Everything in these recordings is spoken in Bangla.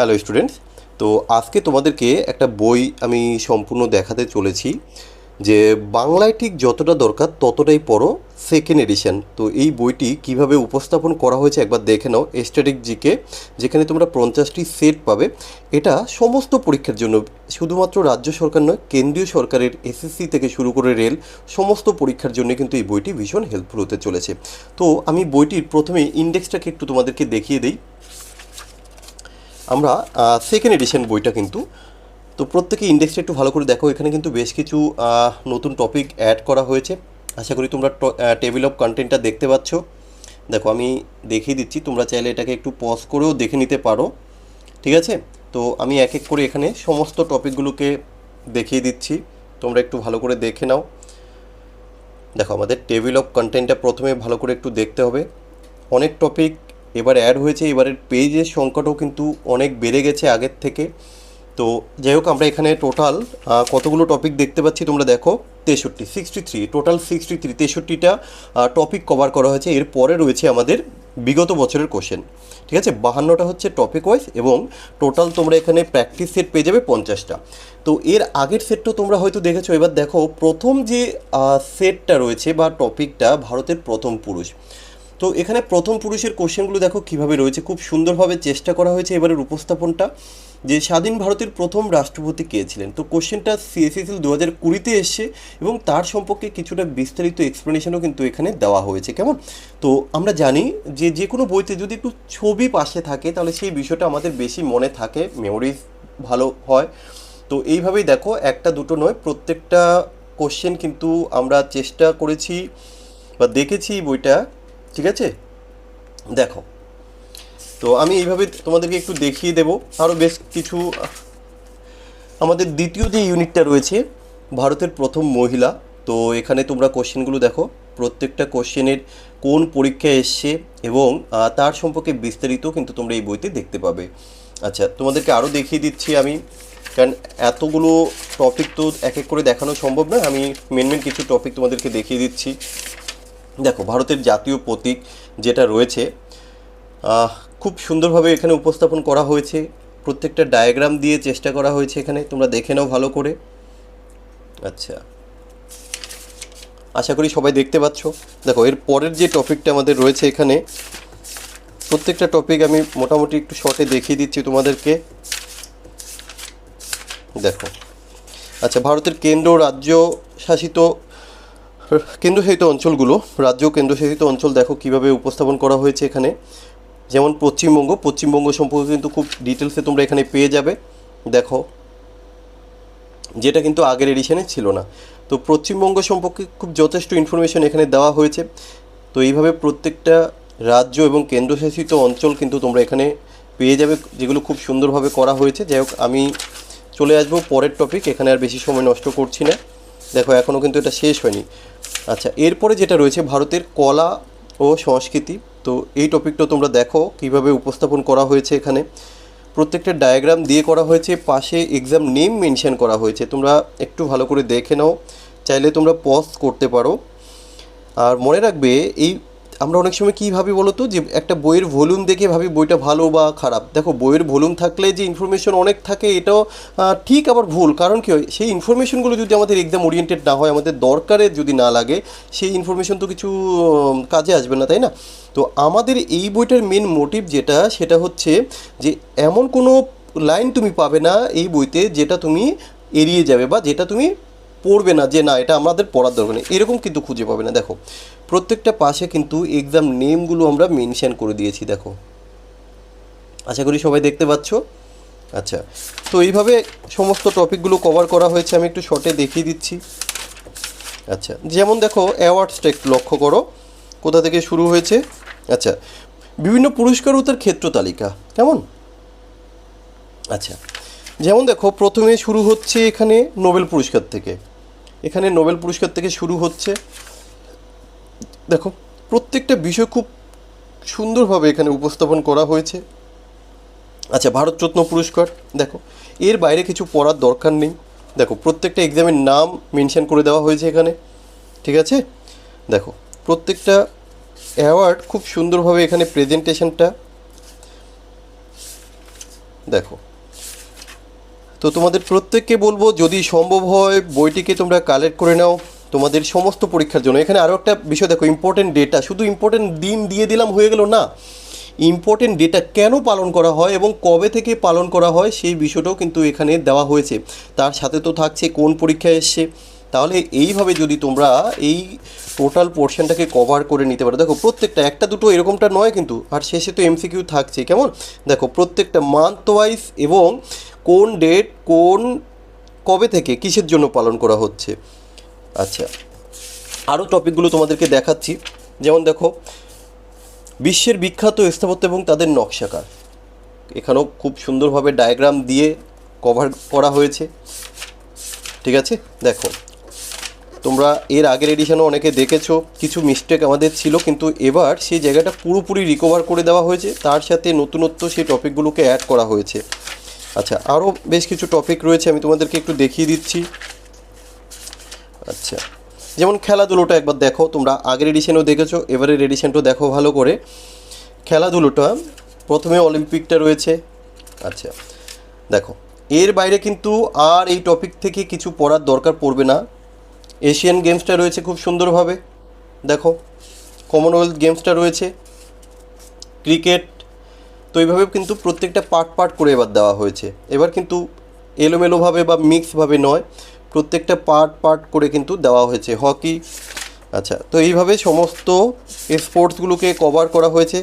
হ্যালো স্টুডেন্টস তো আজকে তোমাদেরকে একটা বই আমি সম্পূর্ণ দেখাতে চলেছি যে বাংলায় ঠিক যতটা দরকার ততটাই পড়ো সেকেন্ড এডিশন তো এই বইটি কীভাবে উপস্থাপন করা হয়েছে একবার দেখে নাও। স্ট্যাটিক জিকে যেখানে তোমরা পঞ্চাশটি সেট পাবে। এটা সমস্ত পরীক্ষার জন্য, শুধুমাত্র রাজ্য সরকার নয়, কেন্দ্রীয় সরকারের এসএসসি থেকে শুরু করে রেল, সমস্ত পরীক্ষার জন্য কিন্তু এই বইটি ভীষণ হেল্পফুল হতে চলেছে। তো আমি বইটির প্রথমে ইন্ডেক্সটাকে একটু তোমাদেরকে দেখিয়ে দিই। আমরা সেকেন্ড এডিশন বইটা কিন্তু, তো প্রত্যেকে ইন্ডেক্সটা একটু ভালো করে দেখো, এখানে কিন্তু বেশ কিছু নতুন টপিক অ্যাড করা হয়েছে। আশা করি তোমরা টেবিল অফ কন্টেন্টটা দেখতে পাচ্ছ। দেখো, আমি দেখিয়ে দিচ্ছি, তোমরা চাইলে এটাকে একটু পজ করেও দেখে নিতে পারো। ঠিক আছে? তো আমি এক এক করে এখানে সমস্ত টপিকগুলোকে দেখিয়ে দিচ্ছি। তোমরা একটু ভালো করে দেখে নাও। দেখো, আমাদের টেবিল অফ কন্টেন্টটা প্রথমে ভালো করে একটু দেখতে হবে। অনেক টপিক এবার অ্যাড হয়েছে, এবারের পেজের সংখ্যাটাও কিন্তু অনেক বেড়ে গেছে আগের থেকে। তো যাই হোক, আমরা এখানে টোটাল কতগুলো টপিক দেখতে পাচ্ছি তোমরা দেখো। তেষট্টি sixty three total sixty three তেষট্টিটা topic cover করা হয়েছে। এর পরে রয়েছে আমাদের বিগত বছরের কোশ্চেন ঠিক আছে? বাহান্নটা হচ্ছে টপিক ওয়াইজ এবং টোটাল তোমরা এখানে প্র্যাকটিস সেট পেয়ে যাবে পঞ্চাশটা। তো এর আগের সেটটাও তোমরা হয়তো দেখেছ। এবার দেখো, প্রথম যে সেটটা রয়েছে বা টপিকটা ভারতের প্রথম পুরুষ তো এখানে প্রথম পুরুষের কোশ্চেনগুলো দেখো কীভাবে রয়েছে। খুব সুন্দরভাবে চেষ্টা করা হয়েছে এবারের উপস্থাপনটা যে স্বাধীন ভারতের প্রথম রাষ্ট্রপতি কে ছিলেন। তো কোশ্চেনটা সিএসএসএল দু হাজার কুড়িতে এসছে এবং তার সম্পর্কে কিছুটা বিস্তারিত এক্সপ্লেনেশনও কিন্তু এখানে দেওয়া হয়েছে। কেমন? তো আমরা জানি যে যে কোনো বইতে যদি একটু ছবি পাশে থাকে তাহলে সেই বিষয়টা আমাদের বেশি মনে থাকে মেমোরিজ ভালো হয়। তো এইভাবেই দেখো একটা দুটো নয়, প্রত্যেকটা কোশ্চেন কিন্তু আমরা চেষ্টা করেছি বা দেখেছি বইটা। ঠিক আছে? দেখো, তো আমি এইভাবে তোমাদেরকে একটু দেখিয়ে দেবো। আরও বেশ কিছু, আমাদের দ্বিতীয় যে ইউনিটটা রয়েছে, ভারতের প্রথম মহিলা, তো এখানে তোমরা কোশ্চেনগুলো দেখো। প্রত্যেকটা কোশ্চেনের কোন পরীক্ষায় এসছে এবং তার সম্পর্কে বিস্তারিত কিন্তু তোমরা এই বইতে দেখতে পাবে। আচ্ছা তোমাদেরকে আরও দেখিয়ে দিচ্ছি আমি, কারণ এতগুলো টপিক তো এক এক করে দেখানো সম্ভব নয়। আমি মেন মেন কিছু টপিক তোমাদেরকে দেখিয়ে দিচ্ছি। দেখো, ভারতের জাতীয় প্রতীক যেটা রয়েছে খুব সুন্দরভাবে এখানে উপস্থাপন করা হয়েছে। প্রত্যেকটা ডায়াগ্রাম দিয়ে চেষ্টা করা হয়েছে এখানে। তোমরা দেখে নাও ভালো করে। আচ্ছা। আশা করি সবাই দেখতে পাচ্ছ। দেখো, এর পরের যে টপিকটা আমাদের রয়েছে এখানে, প্রত্যেকটা টপিক আমি মোটামুটি একটু শর্টে দেখিয়ে দিচ্ছি তোমাদেরকে। দেখো। আচ্ছা ভারতের কেন্দ্র রাজ্য শাসিত কেন্দ্রশাসিত অঞ্চলগুলো, রাজ্য কেন্দ্রশাসিত অঞ্চল দেখো কীভাবে উপস্থাপন করা হয়েছে এখানে। যেমন পশ্চিমবঙ্গ পশ্চিমবঙ্গ সম্পর্কে কিন্তু খুব ডিটেলসে তোমরা এখানে পেয়ে যাবে। দেখো, যেটা কিন্তু আগের এডিশনে ছিল না। তো পশ্চিমবঙ্গ সম্পর্কে খুব যথেষ্ট ইনফরমেশন এখানে দেওয়া হয়েছে। তো এইভাবে প্রত্যেকটা রাজ্য এবং কেন্দ্রশাসিত অঞ্চল কিন্তু তোমরা এখানে পেয়ে যাবে, যেগুলো খুব সুন্দরভাবে করা হয়েছে। যাই হোক, আমি চলে আসব পরের টপিক এখানে আর বেশি সময় নষ্ট করছি না। দেখো এখনও কিন্তু এটা শেষ হয়নি। আচ্ছা এরপরে যেটা রয়েছে ভারতের কলা ও সংস্কৃতি, তো এই টপিকটা তোমরা দেখো কীভাবে উপস্থাপন করা হয়েছে এখানে। প্রত্যেকটা ডায়াগ্রাম দিয়ে করা হয়েছে, পাশে এক্সাম নেম মেনশন করা হয়েছে। তোমরা একটু ভালো করে দেখে নাও, চাইলে তোমরা পজ করতে পারো। আর মনে রাখবে, এই আমরা অনেক সময় কী ভাবি বলো তো? যে একটা বইয়ের ভলিউম দেখে ভাবি বইটা ভালো বা খারাপ। দেখো, বইয়ের ভলিউম থাকলে যে ইনফরমেশন অনেক থাকে, এটাও ঠিক আবার ভুল। কারণ কি হয়, সেই ইনফরমেশনগুলো যদি আমাদের এক্সাম ওরিয়েন্টেড না হয়, আমাদের দরকারে যদি না লাগে, সেই ইনফরমেশন তো কিছু কাজে আসবে না, তাই না? তো আমাদের এই বইটার মেন মোটিভ যেটা, সেটা হচ্ছে যে এমন কোনো লাইন তুমি পাবে না এই বইতে যেটা তুমি এড়িয়ে যাবে বা যেটা তুমি পড়বে না যে না, এটা আমাদের পড়ার দরকার নেই। এরকম কিন্তু খুঁজে পাবে না। দেখো, প্রত্যেকটা পাশে কিন্তু এক্সাম নেমগুলো আমরা মেনশান করে দিয়েছি, দেখো। আশা করি সবাই দেখতে পাচ্ছ? আচ্ছা তো এইভাবে সমস্ত টপিকগুলো কভার করা হয়েছে, আমি একটু শর্টে দেখিয়ে দিচ্ছি। আচ্ছা যেমন দেখো অ্যাওয়ার্ডসটা একটু লক্ষ্য করো, কোথা থেকে শুরু হয়েছে? আচ্ছা বিভিন্ন পুরস্কার ও তার ক্ষেত্র তালিকা, কেমন? আচ্ছা যেমন দেখো, প্রথমে শুরু হচ্ছে এখানে নোবেল পুরস্কার থেকে। এখানে নোবেল পুরস্কার থেকে শুরু হচ্ছে। দেখো, প্রত্যেকটা বিষয় খুব সুন্দরভাবে এখানে উপস্থাপন করা হয়েছে। আচ্ছা ভারতরত্ন পুরস্কার, দেখো, এর বাইরে কিছু পড়ার দরকার নেই। দেখো, প্রত্যেকটা এক্সামের নাম মেনশন করে দেওয়া হয়েছে এখানে, ঠিক আছে? দেখো, প্রত্যেকটা অ্যাওয়ার্ড খুব সুন্দরভাবে এখানে প্রেজেন্টেশনটা দেখো তো তোমাদের প্রত্যেককে বলব, যদি সম্ভব হয় বইটিকে তোমরা কালেক্ট করে নাও। তোমাদের সমস্ত পরীক্ষার জন্য। এখানে আরও একটা বিষয় দেখো ইম্পর্টেন্ট ডেটা শুধু ইম্পর্টেন্ট দিন দিয়ে দিলাম, হয়ে গেল না। ইম্পর্টেন্ট ডেটা কেন পালন করা হয় এবং কবে থেকে পালন করা হয় সেই বিষয়টাও কিন্তু এখানে দেওয়া হয়েছে। তার সাথে তো থাকছে কোন পরীক্ষায় এসছে। তাহলে এইভাবে যদি তোমরা এই টোটাল পোর্শনটাকে কভার করে নিতে পারো। দেখো, প্রত্যেকটা, একটা, দুটো এরকমটা নয় কিন্তু, আর শেষে তো এমসিকিউ থাকছে। কেমন? দেখো, প্রত্যেকটা মান্থ ওয়াইজ এবং কোন ডেট, কোন কবে থেকে কিসের জন্য পালন করা হচ্ছে? আচ্ছা আরও টপিকগুলো তোমাদেরকে দেখাচ্ছি। যেমন দেখো, বিশ্বের বিখ্যাত স্থাপত্য এবং তাদের নকশাকার। এখানেও খুব সুন্দরভাবে ডায়াগ্রাম দিয়ে কভার করা হয়েছে। ঠিক আছে? দেখো, তোমরা এর আগের এডিশনও অনেকে দেখেছ, কিছু মিস্টেক আমাদের ছিল, কিন্তু এবার সেই জায়গাটা পুরোপুরি রিকভার করে দেওয়া হয়েছে। তার সাথে নতুনত্ব সেই টপিকগুলোকে অ্যাড করা হয়েছে। আচ্ছা আরও বেশ কিছু টপিক রয়েছে, আমি তোমাদেরকে একটু দেখিয়ে দিচ্ছি। আচ্ছা যেমন খেলাধুলোটা একবার দেখো, তোমরা আগের এডিশনেও দেখেছ, এবারের এডিশনটাও দেখো ভালো করে। খেলাধুলোটা, প্রথমে অলিম্পিকটা রয়েছে। আচ্ছা দেখো, এর বাইরে কিন্তু আর এই টপিক থেকে কিছু পড়ার দরকার পড়বে না। এশিয়ান গেমসটা রয়েছে খুব সুন্দরভাবে। দেখো কমনওয়েলথ গেমসটা রয়েছে। ক্রিকেট তো এইভাবে কিন্তু প্রত্যেকটা পার্ট পার্ট করে এবার দেওয়া হয়েছে। এবার কিন্তু এলোমেলোভাবে বা মিক্সভাবে নয়, প্রত্যেকটা পার্ট পার্ট করে কিন্তু দেওয়া হয়েছে। হকি আচ্ছা তো এইভাবে সমস্ত স্পোর্টসগুলোকে কভার করা হয়েছে।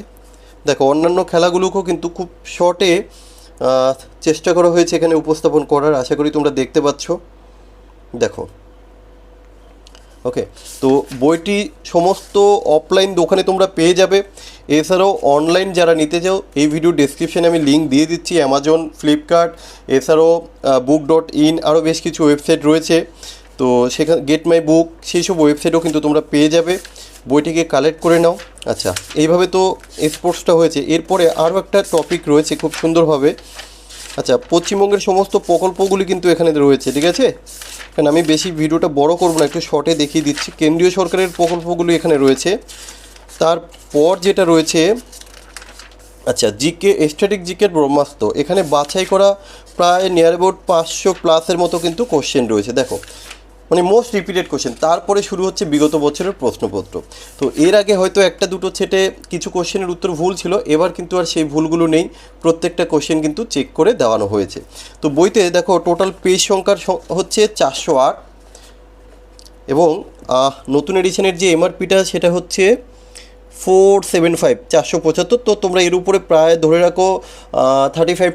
দেখো, অন্যান্য খেলাগুলোকেও কিন্তু খুব শর্টে চেষ্টা করা হয়েছে এখানে উপস্থাপন করার। আশা করি তোমরা দেখতে পাচ্ছ। দেখো ওকে তো বইটি সমস্ত অফলাইন দোকানে তোমরা পেয়ে যাবে। এছাড়াও অনলাইন যারা নিতে চাও, এই ভিডিও ডেসক্রিপশানে আমি লিঙ্ক দিয়ে দিচ্ছি অ্যামাজন ফ্লিপকার্ট এছাড়াও বুক ডট ইন আরও বেশ কিছু ওয়েবসাইট রয়েছে। তো সেখানে গেট মাই বুক সেই সব ওয়েবসাইটও কিন্তু তোমরা পেয়ে যাবে। বইটিকে কালেক্ট করে নাও। আচ্ছা এইভাবে তো স্পোর্টসটা হয়েছে। এরপরে আরও একটা টপিক রয়েছে খুব সুন্দরভাবে। আচ্ছা পশ্চিমবঙ্গের সমস্ত প্রকল্পগুলি কিন্তু এখানে রয়েছে, ঠিক আছে? কারণ আমি বেশি ভিডিওটা বড় করব না, একটু শর্টে দেখিয়ে দিচ্ছি। কেন্দ্রীয় সরকারের প্রকল্পগুলো এখানে রয়েছে। তারপর যেটা রয়েছে আচ্ছা জিকে স্ট্যাটিক জিকের ব্রহ্মাস্ত্র। এখানে বাছাই করা প্রায় নিয়ার অ্যাবাউট পাঁচশো প্লাসের মতো কিন্তু কোশ্চেন রয়েছে। দেখো মানে মোস্ট রিপিটেড কোশ্চেন তারপরে শুরু হচ্ছে বিগত বছরের প্রশ্নপত্র। তো এর আগে হয়তো একটা দুটো ছেটে কিছু কোশ্চেনের উত্তর ভুল ছিল, এবার কিন্তু আর সেই ভুলগুলো নেই। প্রত্যেকটা কোশ্চেন কিন্তু চেক করে দেওয়ানো হয়েছে। তো বইতে দেখো টোটাল পেজ সংখ্যার হচ্ছে চারশো আট এবং নতুন এডিশনের যে এমআরপিটা সেটা হচ্ছে ফোর সেভেন ফাইভ চারশো পঁচাত্তর। তো তোমরা এর উপরে প্রায় ধরে রাখো থার্টি ফাইভ